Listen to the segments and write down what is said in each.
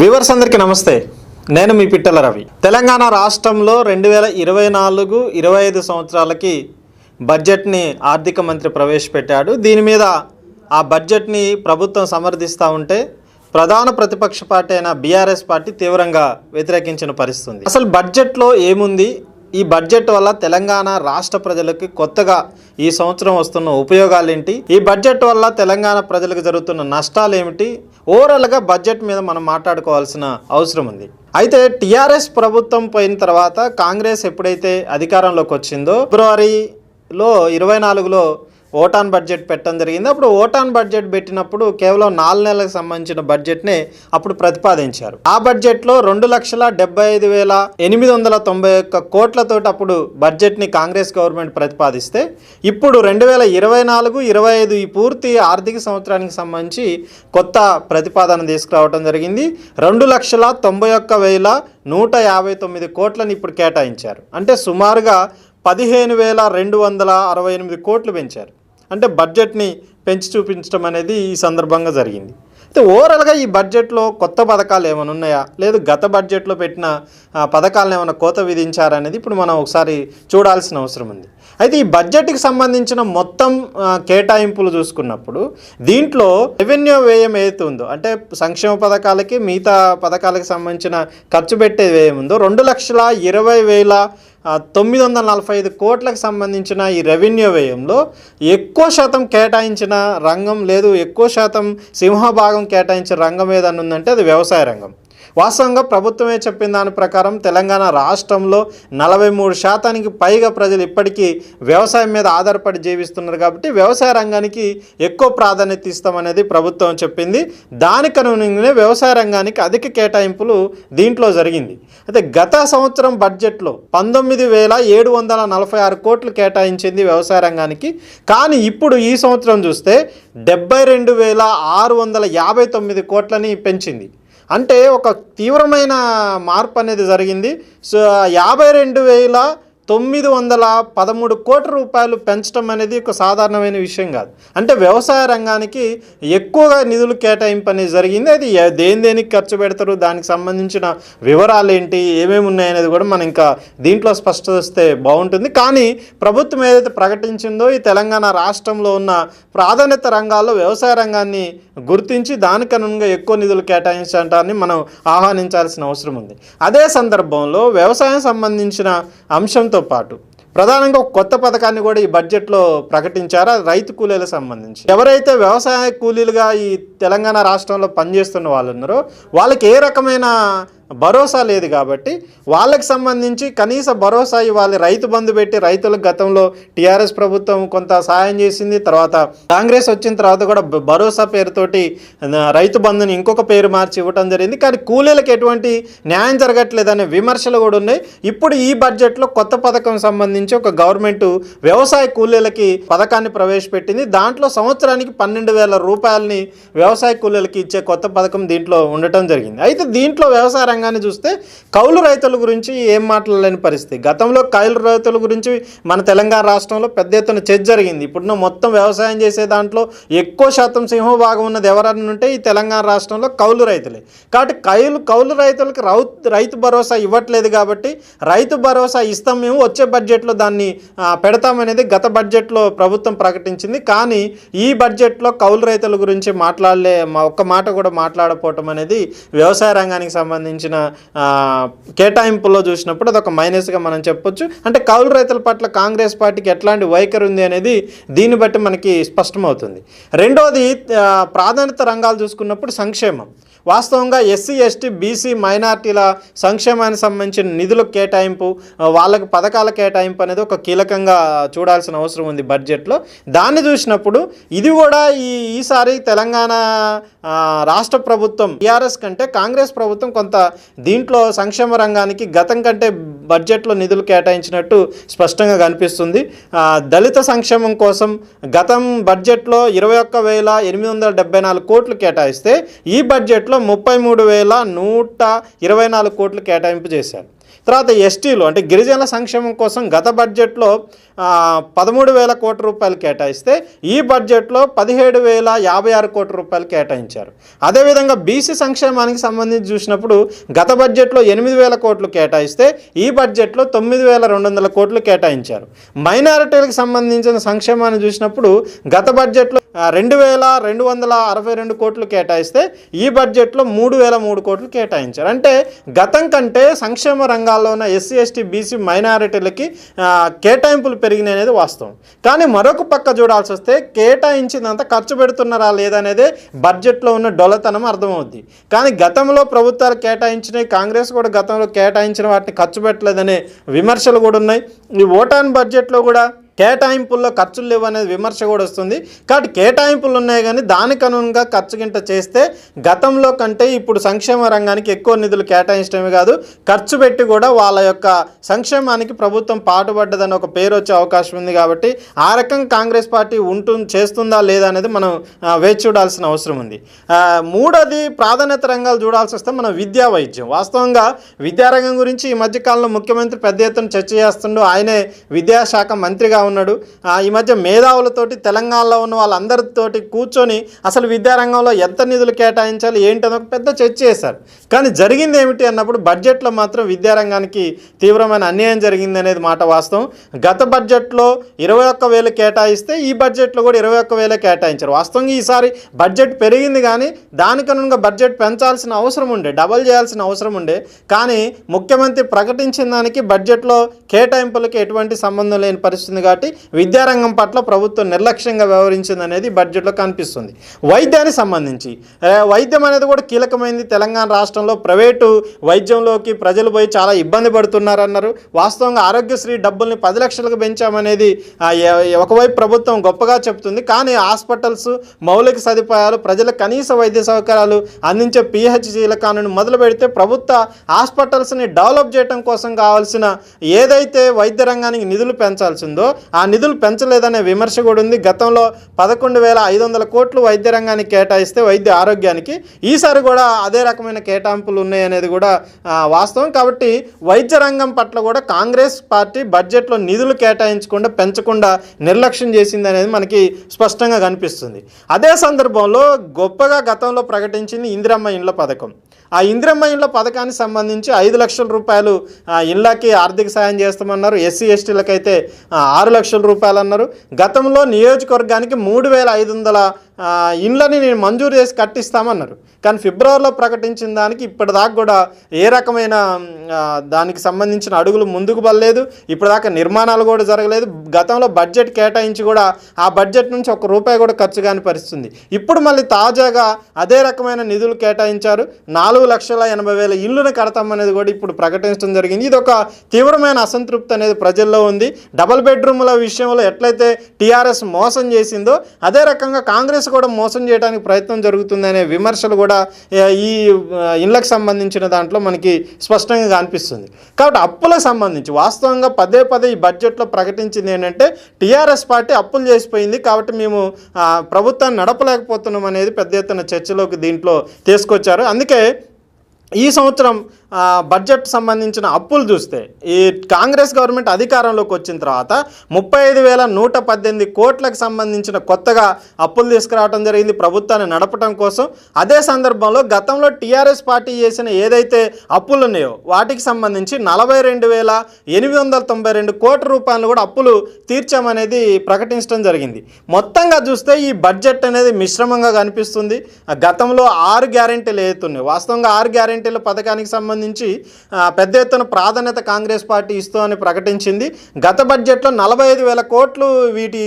Viewers అందరికీ నమస్తే. నేను మీ పిట్టల రవి. తెలంగాణ రాష్ట్రంలో రెండు వేల ఇరవై నాలుగు ఇరవై ఐదు సంవత్సరాలకి బడ్జెట్ని ఆర్థిక మంత్రి ప్రవేశపెట్టాడు. దీని మీద ఆ బడ్జెట్ని ప్రభుత్వం సమర్థిస్తూ ఉంటే ప్రధాన ప్రతిపక్ష పార్టీ అయిన బీఆర్ఎస్ పార్టీ తీవ్రంగా వ్యతిరేకించిన పరిస్థితుంది. అసలు బడ్జెట్లో ఏముంది? ఈ బడ్జెట్ వల్ల తెలంగాణ రాష్ట్ర ప్రజలకి కొత్తగా ఈ సంవత్సరం వస్తున్న ఉపయోగాలు ఏంటి ఈ బడ్జెట్ వల్ల తెలంగాణ ప్రజలకు జరుగుతున్న నష్టాలు ఏమిటి ఓవరాల్గా బడ్జెట్ మీద మనం మాట్లాడుకోవాల్సిన అవసరం ఉంది. అయితే టీఆర్ఎస్ ప్రభుత్వం పోయిన తర్వాత కాంగ్రెస్ ఎప్పుడైతే అధికారంలోకి వచ్చిందో ఫిబ్రవరిలో ఇరవై నాలుగులో ఓటాన్ బడ్జెట్ పెట్టడం జరిగింది. అప్పుడు ఓటాన్ బడ్జెట్ పెట్టినప్పుడు కేవలం నాలుగు నెలలకు సంబంధించిన బడ్జెట్నే అప్పుడు ప్రతిపాదించారు. ఆ బడ్జెట్లో రెండు లక్షల డెబ్బై ఐదు వేల ఎనిమిది వందల తొంభై ఒక్క కోట్లతో అప్పుడు బడ్జెట్ని కాంగ్రెస్ గవర్నమెంట్ ప్రతిపాదిస్తే ఇప్పుడు రెండు వేల ఇరవై నాలుగు ఇరవై ఐదు ఈ పూర్తి ఆర్థిక సంవత్సరానికి సంబంధించి కొత్త ప్రతిపాదన తీసుకురావడం జరిగింది. రెండు లక్షల తొంభై ఒక్క వేల నూట యాభై తొమ్మిది కోట్లను ఇప్పుడు కేటాయించారు. అంటే సుమారుగా పదిహేను వేల రెండు వందల అరవై ఎనిమిది కోట్లు పెంచారు. అంటే బడ్జెట్ని పెంచి చూపించడం అనేది ఈ సందర్భంగా జరిగింది. ఓవరాల్గా ఈ బడ్జెట్లో కొత్త పథకాలు ఏమైనా ఉన్నాయా? లేదు గత బడ్జెట్లో పెట్టిన పథకాలను ఏమైనా కోత విధించారనేది ఇప్పుడు మనం ఒకసారి చూడాల్సిన అవసరం ఉంది. అయితే ఈ బడ్జెట్కి సంబంధించిన మొత్తం కేటాయింపులు చూసుకున్నప్పుడు దీంట్లో రెవెన్యూ వ్యయం ఏదైతే ఉందో అంటే సంక్షేమ పథకాలకి మిగతా పథకాలకు సంబంధించిన ఖర్చు పెట్టే వ్యయం ఉందో రెండు లక్షల ఇరవై వేల తొమ్మిది వందల నలభై ఐదు కోట్లకు సంబంధించిన ఈ రెవెన్యూ వ్యయంలో ఎక్కువ శాతం కేటాయించిన రంగం లేదు. ఎక్కువ శాతం సింహభాగం కేటాయించిన రంగం ఏదన్నా ఉందంటే అది వ్యవసాయ రంగం. వాస్తవంగా ప్రభుత్వమే చెప్పిన దాని ప్రకారం తెలంగాణ రాష్ట్రంలో నలభై మూడు శాతానికి పైగా ప్రజలు ఇప్పటికీ వ్యవసాయం మీద ఆధారపడి జీవిస్తున్నారు కాబట్టి వ్యవసాయ రంగానికి ఎక్కువ ప్రాధాన్యత ఇస్తామనేది ప్రభుత్వం చెప్పింది. దానికి అనుగుణంగానే వ్యవసాయ రంగానికి అధిక కేటాయింపులు దీంట్లో జరిగింది. అయితే గత సంవత్సరం బడ్జెట్లో పంతొమ్మిది వేల ఏడు వందల నలభై ఆరు కోట్లు కేటాయించింది వ్యవసాయ రంగానికి. కానీ ఇప్పుడు ఈ సంవత్సరం చూస్తే డెబ్బై రెండు వేల ఆరు వందల యాభై తొమ్మిది కోట్లని పెంచింది. అంటే ఒక తీవ్రమైన మార్పు అనేది జరిగింది. సో యాభై రెండు వేల తొమ్మిది వందల పదమూడు కోట్ల రూపాయలు పెంచడం అనేది ఒక సాధారణమైన విషయం కాదు. అంటే వ్యవసాయ రంగానికి ఎక్కువగా నిధులు కేటాయింపు అనేది జరిగింది. అది దేని దేనికి ఖర్చు పెడతారు దానికి సంబంధించిన వివరాలు ఏంటి ఏమేమి ఉన్నాయనేది కూడా మనం ఇంకా దీంట్లో స్పష్టత వస్తే బాగుంటుంది. కానీ ప్రభుత్వం ఏదైతే ప్రకటించిందో ఈ తెలంగాణ రాష్ట్రంలో ఉన్న ప్రాధాన్యత రంగాల్లో వ్యవసాయ రంగాన్ని గుర్తించి దానికనుగా ఎక్కువ నిధులు కేటాయించడాన్ని మనం ఆహ్వానించాల్సిన అవసరం ఉంది. అదే సందర్భంలో వ్యవసాయం సంబంధించిన అంశంతో పాటు. ప్రధానంగా ఒక కొత్త పథకాన్ని కూడా ఈ బడ్జెట్లో ప్రకటించారా? రైతు కూలీలకు సంబంధించి. ఎవరైతే వ్యవసాయ కూలీలుగా ఈ తెలంగాణ రాష్ట్రంలో పనిచేస్తున్న వాళ్ళు ఉన్నారో వాళ్ళకి ఏ రకమైన భరోసా లేదు కాబట్టి వాళ్ళకి సంబంధించి కనీస భరోసా ఇవ్వాలి. రైతు బంధు పెట్టి రైతులకు గతంలో టీఆర్ఎస్ ప్రభుత్వం కొంత సహాయం చేసింది. తర్వాత కాంగ్రెస్ వచ్చిన తర్వాత కూడా భరోసా పేరుతోటి రైతు బంధుని ఇంకొక పేరు మార్చి ఇవ్వటం జరిగింది. కానీ కూలీలకు ఎటువంటి న్యాయం జరగట్లేదనే విమర్శలు కూడా ఉన్నాయి. ఇప్పుడు ఈ బడ్జెట్లో కొత్త పథకం సంబంధించి ఒక గవర్నమెంట్ వ్యవసాయ కూలీలకి పథకాన్ని ప్రవేశపెట్టింది. దాంట్లో సంవత్సరానికి పన్నెండు వేల రూపాయలని వ్యవసాయ కూలీలకి ఇచ్చే కొత్త పథకం దీంట్లో ఉండటం జరిగింది. అయితే దీంట్లో వ్యవసాయ రంగాన్ని చూస్తే కౌలు రైతుల గురించి ఏం మాట్లాడలేని పరిస్థితి. గతంలో కౌలు రైతుల గురించి మన తెలంగాణ రాష్ట్రంలో పెద్ద ఎత్తున చర్చ జరిగింది. ఇప్పుడున్న మొత్తం వ్యవసాయం చేసే దాంట్లో ఎక్కువ శాతం సింహభాగం ఉన్నది ఎవరన్నా ఉంటే ఈ తెలంగాణ రాష్ట్రంలో కౌలు రైతులే. కాబట్టి కౌలు కౌలు రైతులకు రౌ రైతు భరోసా ఇవ్వట్లేదు కాబట్టి రైతు భరోసా ఇస్తాం మేము వచ్చే బడ్జెట్లో దాన్ని పెడతామనేది గత బడ్జెట్లో ప్రభుత్వం ప్రకటించింది. కానీ ఈ బడ్జెట్లో కౌలు రైతుల గురించి మాట్లాడలే మా ఒక్క మాట కూడా మాట్లాడపోవటం అనేది వ్యవసాయ రంగానికి సంబంధించి సంబంధించిన కేటాయింపుల్లో చూసినప్పుడు అదొక మైనస్గా మనం చెప్పొచ్చు. అంటే కౌలు రైతుల పట్ల కాంగ్రెస్ పార్టీకి ఎట్లాంటి వైఖరి ఉంది అనేది దీన్ని బట్టి మనకి స్పష్టమవుతుంది. రెండోది ప్రాధాన్యత రంగాలు చూసుకున్నప్పుడు సంక్షేమం. వాస్తవంగా ఎస్సీ ఎస్టీ బీసీ మైనార్టీల సంక్షేమానికి సంబంధించిన నిధుల కేటాయింపు వాళ్ళకు వాళ్ళకి పథకాల కేటాయింపు అనేది ఒక కీలకంగా చూడాల్సిన అవసరం ఉంది బడ్జెట్లో. దాన్ని చూసినప్పుడు ఇది కూడా ఈ ఈసారి తెలంగాణ రాష్ట్ర ప్రభుత్వం టీఆర్ఎస్ కంటే కాంగ్రెస్ ప్రభుత్వం కొంత దీంట్లో సంక్షేమ రంగానికి గతం కంటే బడ్జెట్లో నిధులు కేటాయించినట్టు స్పష్టంగా కనిపిస్తుంది. దళిత సంక్షేమం కోసం గతం బడ్జెట్లో ఇరవై ఒక్క వేల ఎనిమిది వందల డెబ్బై నాలుగు కోట్లు కేటాయిస్తే ఈ బడ్జెట్లో ముప్పై మూడు వేల నూట ఇరవై నాలుగు కోట్లు కేటాయింపు చేశారు. తర్వాత ఎస్టీలు అంటే గిరిజనుల సంక్షేమం కోసం గత బడ్జెట్లో పదమూడు వేల కోట్ల రూపాయలు కేటాయిస్తే ఈ బడ్జెట్లో పదిహేడు వేల యాభై ఆరు కోట్ల రూపాయలు కేటాయించారు. అదేవిధంగా బీసీ సంక్షేమానికి సంబంధించి చూసినప్పుడు గత బడ్జెట్లో ఎనిమిది వేల కోట్లు కేటాయిస్తే ఈ బడ్జెట్లో తొమ్మిది వేల రెండు వందల కోట్లు కేటాయించారు. మైనారిటీలకు సంబంధించిన సంక్షేమాన్ని చూసినప్పుడు గత బడ్జెట్లో రెండు వేల రెండు వందల అరవై రెండు కోట్లు కేటాయిస్తే ఈ బడ్జెట్లో మూడు వేల మూడు కోట్లు కేటాయించారు. అంటే గతం కంటే సంక్షేమ రంగాల్లో ఉన్న ఎస్సీ ఎస్టీ బీసీ మైనారిటీలకి కేటాయింపులు పెరిగినాయి అనేది వాస్తవం. కానీ మరొక పక్క చూడాల్సి వస్తే కేటాయించినంత ఖర్చు పెడుతున్నారా లేదనేదే బడ్జెట్లో ఉన్న డొలతనం అర్థమవుద్ది. కానీ గతంలో ప్రభుత్వాలు కేటాయించినాయి కాంగ్రెస్ కూడా గతంలో కేటాయించిన వాటిని ఖర్చు పెట్టలేదనే విమర్శలు కూడా ఉన్నాయి. ఈ ఓటాన్ బడ్జెట్లో కూడా కేటాయింపుల్లో ఖర్చులు లేవు అనేది విమర్శ కూడా వస్తుంది. కాబట్టి కేటాయింపులు ఉన్నాయి కానీ దానికి ఖర్చు గింట చేస్తే గతంలో కంటే ఇప్పుడు సంక్షేమ రంగానికి ఎక్కువ నిధులు కేటాయించడమే కాదు ఖర్చు పెట్టి కూడా వాళ్ళ యొక్క సంక్షేమానికి ప్రభుత్వం పాటుపడ్డదని ఒక పేరు వచ్చే అవకాశం ఉంది కాబట్టి ఆ రకంగా కాంగ్రెస్ పార్టీ ఉంటుంది చేస్తుందా లేదా అనేది మనం వేచి చూడాల్సిన అవసరం ఉంది. మూడోది ప్రాధాన్యత రంగాలు చూడాల్సి వస్తే మన విద్యా వైద్యం. వాస్తవంగా విద్యారంగం గురించి ఈ మధ్యకాలంలో ముఖ్యమంత్రి పెద్ద ఎత్తున చర్చ చేస్తుండూ. ఆయనే విద్యాశాఖ మంత్రిగా ఉన్నాడు. ఈ మధ్య మేధావులతోటి తెలంగాణలో ఉన్న వాళ్ళందరితోటి కూర్చొని అసలు విద్యారంగంలో ఎంత నిధులు కేటాయించాలి ఏంటని ఒక పెద్ద చర్చ చేశారు. కానీ జరిగింది ఏమిటి అన్నప్పుడు బడ్జెట్లో మాత్రం విద్యారంగానికి తీవ్రమైన అన్యాయం జరిగింది అనేది మాట వాస్తవం. గత బడ్జెట్లో ఇరవై ఒక్క వేలు కేటాయిస్తే ఈ బడ్జెట్లో కూడా ఇరవై ఒక్క వేలే కేటాయించారు. వాస్తవంగా ఈసారి బడ్జెట్ పెరిగింది కానీ దానికనుగా బడ్జెట్ పెంచాల్సిన అవసరం ఉండే డబల్ చేయాల్సిన అవసరం ఉండే. కానీ ముఖ్యమంత్రి ప్రకటించిన దానికి బడ్జెట్లో కేటాయింపులకి ఎటువంటి సంబంధం లేని పరిస్థితి కాబట్టి విద్యారంగం పట్ల ప్రభుత్వం నిర్లక్ష్యంగా వ్యవహరించింది అనేది బడ్జెట్లో కనిపిస్తుంది. వైద్యానికి సంబంధించి వైద్యం అనేది కూడా కీలకమైంది. తెలంగాణ రాష్ట్రంలో ప్రైవేటు వైద్యంలోకి ప్రజలు పోయి చాలా ఇబ్బంది పడుతున్నారన్నారు. వాస్తవంగా ఆరోగ్యశ్రీ డబ్బుల్ని పది లక్షలకు పెంచామనేది ఒకవైపు ప్రభుత్వం గొప్పగా చెప్తుంది. కానీ హాస్పిటల్స్ మౌలిక సదుపాయాలు ప్రజలకు కనీస వైద్య సౌకర్యాలు అందించే పిహెచ్సీల కానుని మొదలు పెడితే ప్రభుత్వ హాస్పిటల్స్ని డెవలప్ చేయడం కోసం కావాల్సిన ఏదైతే వైద్య రంగానికి నిధులు పెంచాల్సిందో ఆ నిధులు పెంచలేదనే విమర్శ కూడా ఉంది. గతంలో పదకొండు వేల ఐదు వందల కోట్లు వైద్య రంగానికి కేటాయిస్తే వైద్య ఆరోగ్యానికి ఈసారి కూడా అదే రకమైన కేటాయింపులు ఉన్నాయనేది కూడా వాస్తవం. కాబట్టి వైద్య రంగం పట్ల కూడా కాంగ్రెస్ పార్టీ బడ్జెట్లో నిధులు కేటాయించకుండా పెంచకుండా నిర్లక్ష్యం చేసింది అనేది మనకి స్పష్టంగా కనిపిస్తుంది. అదే సందర్భంలో గొప్పగా గతంలో ప్రకటించింది ఇందిరమ్మ ఇండ్ల పథకం. ఆ ఇందిరమ్మ ఇండ్ల పథకానికి సంబంధించి ఐదు లక్షల రూపాయలు ఇళ్ళకి ఆర్థిక సాయం చేస్తామన్నారు. ఎస్సీ ఎస్టీలకైతే ఆరు లక్షల రూపాయలు అన్నారు. గతంలో నియోజకవర్గానికి మూడు వేల ఐదు వందల ఇండ్లని నేను మంజూరు చేసి కట్టిస్తామన్నారు. కానీ ఫిబ్రవరిలో ప్రకటించిన దానికి ఇప్పటిదాకా కూడా ఏ రకమైన దానికి సంబంధించిన అడుగులు ముందుకు పడలేదు. ఇప్పటిదాకా నిర్మాణాలు కూడా జరగలేదు. గతంలో బడ్జెట్ కేటాయించి కూడా ఆ బడ్జెట్ నుంచి ఒక రూపాయి కూడా ఖర్చు కాని పరిస్థితుంది. ఇప్పుడు మళ్ళీ తాజాగా అదే రకమైన నిధులు కేటాయించారు. నాలుగు లక్షల ఎనభై వేల ఇల్లును కడతామనేది కూడా ఇప్పుడు ప్రకటించడం జరిగింది. ఇది ఒక తీవ్రమైన అసంతృప్తి అనేది ప్రజల్లో ఉంది. డబల్ బెడ్రూమ్ల విషయంలో ఎట్లయితే టీఆర్ఎస్ మోసం చేసిందో అదే రకంగా కాంగ్రెస్ కూడా మోసం చేయడానికి ప్రయత్నం జరుగుతుందనే విమర్శలు కూడా ఈ ఆ, సంబంధించిన దాంట్లో మనకి స్పష్టంగా కనిపిస్తుంది. కాబట్టి అప్పులకు సంబంధించి వాస్తవంగా పదే పదే ఈ బడ్జెట్లో ప్రకటించింది ఏంటంటే టీఆర్ఎస్ పార్టీ అప్పులు చేసిపోయింది కాబట్టి మేము ప్రభుత్వాన్ని నడపలేకపోతున్నాం అనేది పెద్ద ఎత్తున చర్చలోకి దీంట్లో తీసుకొచ్చారు. అందుకే ఈ సంవత్సరం బడ్జెట్ సంబంధించిన అప్పులు చూస్తే ఈ కాంగ్రెస్ గవర్నమెంట్ అధికారంలోకి వచ్చిన తర్వాత ముప్పై ఐదు వేల నూట పద్దెనిమిది కోట్లకు సంబంధించిన కొత్తగా అప్పులు తీసుకురావడం జరిగింది ప్రభుత్వాన్ని నడపడం కోసం. అదే సందర్భంలో గతంలో టీఆర్ఎస్ పార్టీ చేసిన ఏదైతే అప్పులు ఉన్నాయో వాటికి సంబంధించి నలభై రెండు వేల ఎనిమిది వందల తొంభై రెండు కోట్ల రూపాయలు కూడా అప్పులు తీర్చామనేది ప్రకటించడం జరిగింది. మొత్తంగా చూస్తే ఈ బడ్జెట్ అనేది మిశ్రమంగా కనిపిస్తుంది. ఆ గతంలో ఆరు గ్యారెంటీలు ఏతున్నాయి వాస్తవంగా ఆరు గ్యారెంటీల పథకానికి సంబంధించి సంబంధించి పెద్ద ఎత్తున ప్రాధాన్యత కాంగ్రెస్ పార్టీ ఇస్తూ ప్రకటించింది. గత బడ్జెట్లో నలభై ఐదు వేల కోట్లు వీటి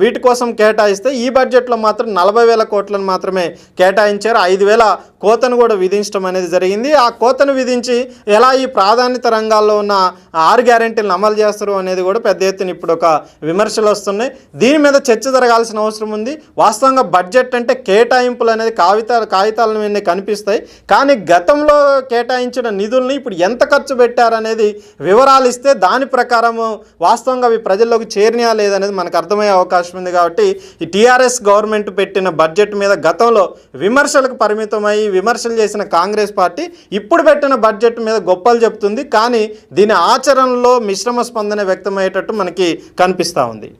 వీటి కోసం కేటాయిస్తే ఈ బడ్జెట్లో మాత్రం నలభై వేల కోట్లను మాత్రమే కేటాయించారు. ఐదు వేల కోతను కూడా విధించడం అనేది జరిగింది. ఆ కోతను విధించి ఎలా ఈ ప్రాధాన్యత రంగాల్లో ఉన్న ఆరు గ్యారెంటీలను అమలు చేస్తారు అనేది కూడా పెద్ద ఎత్తున ఇప్పుడు ఒక విమర్శలు వస్తున్నాయి. దీని మీద చర్చ జరగాల్సిన అవసరం ఉంది. వాస్తవంగా బడ్జెట్ అంటే కేటాయింపులు అనేది కాగితాలు కాగితాల మీద కనిపిస్తాయి. కానీ గతంలో కేటాయించిన కేటాయించిన నిధుల్ని ఇప్పుడు ఎంత ఖర్చు పెట్టారనేది వివరాలు ఇస్తే దాని ప్రకారము వాస్తవంగా అవి ప్రజల్లోకి చేరినా లేదనేది మనకు అర్థమయ్యే అవకాశం ఉంది కాబట్టి ఈ టీఆర్ఎస్ గవర్నమెంట్ పెట్టిన బడ్జెట్ మీద గతంలో విమర్శలకు పరిమితమై విమర్శలు చేసిన కాంగ్రెస్ పార్టీ ఇప్పుడు పెట్టిన బడ్జెట్ మీద గొప్పలు చెప్తుంది. కానీ దీని ఆచరణలో మిశ్రమ స్పందన వ్యక్తమయ్యేటట్టు మనకి కనిపిస్తూ ఉంది.